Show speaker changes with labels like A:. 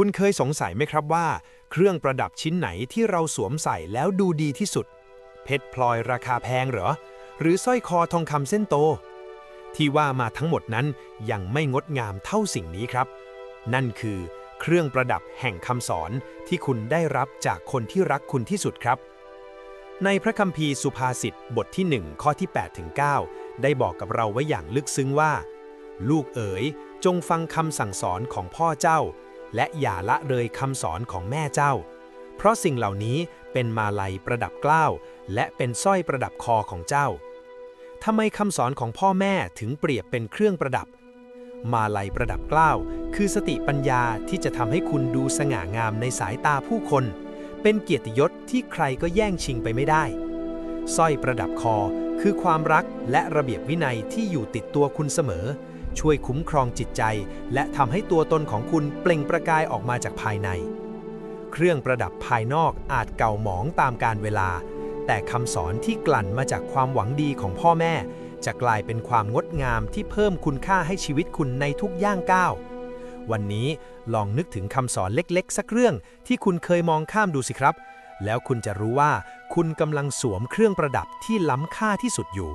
A: คุณเคยสงสัยไหมครับว่า เครื่องประดับชิ้นไหนที่เราสวมใส่แล้วดูดีที่สุด เพชรพลอยราคาแพงเหรอ หรือสร้อยคอทองคำเส้นโต ที่ว่ามาทั้งหมดนั้นยังไม่งดงามเท่าสิ่งนี้ครับ นั่นคือเครื่องประดับแห่งคำสอนที่คุณได้รับจากคนที่รักคุณที่สุดครับ ในพระคัมภีร์สุภาษิตบทที่ 1 ข้อที่8ถึง9ได้บอกกับเราไว้อย่างลึกซึ้งว่า ลูกเอ๋ยจงฟังคำสั่งสอนของพ่อเจ้า และอย่าละเลยคำสอนของแม่เจ้า เพราะสิ่งเหล่านี้เป็นมาลัยประดับเกล้าและเป็นสร้อยประดับคอของเจ้าทำไมคำสอนของพ่อแม่ถึงเปรียบเป็นเครื่องประดับ มาลัยประดับเกล้าคือสติปัญญาที่จะทำให้คุณดูสง่างามในสายตาผู้คน เป็นเกียรติยศที่ใครก็แย่งชิงไปไม่ได้สร้อยประดับคอคือความรักและระเบียบวินัยที่อยู่ติดตัวคุณเสมอ ช่วยคุ้มครองจิตใจ และทำให้ตัวตนของคุณเปล่งประกายออกมาจากภายใน เครื่องประดับภายนอกอาจเก่าหมองตามกาลเวลา แต่คำสอนที่กลั่นมาจากความหวังดีของพ่อแม่ จะกลายเป็นความงดงามที่เพิ่มคุณค่าให้ชีวิตคุณในทุกย่างก้าววันนี้ลองนึกถึงคำสอนเล็กๆ สักเรื่องที่คุณเคยมองข้ามดูสิครับ แล้วคุณจะรู้ว่าคุณกำลังสวมเครื่องประดับที่ล้ำค่าที่สุดอยู่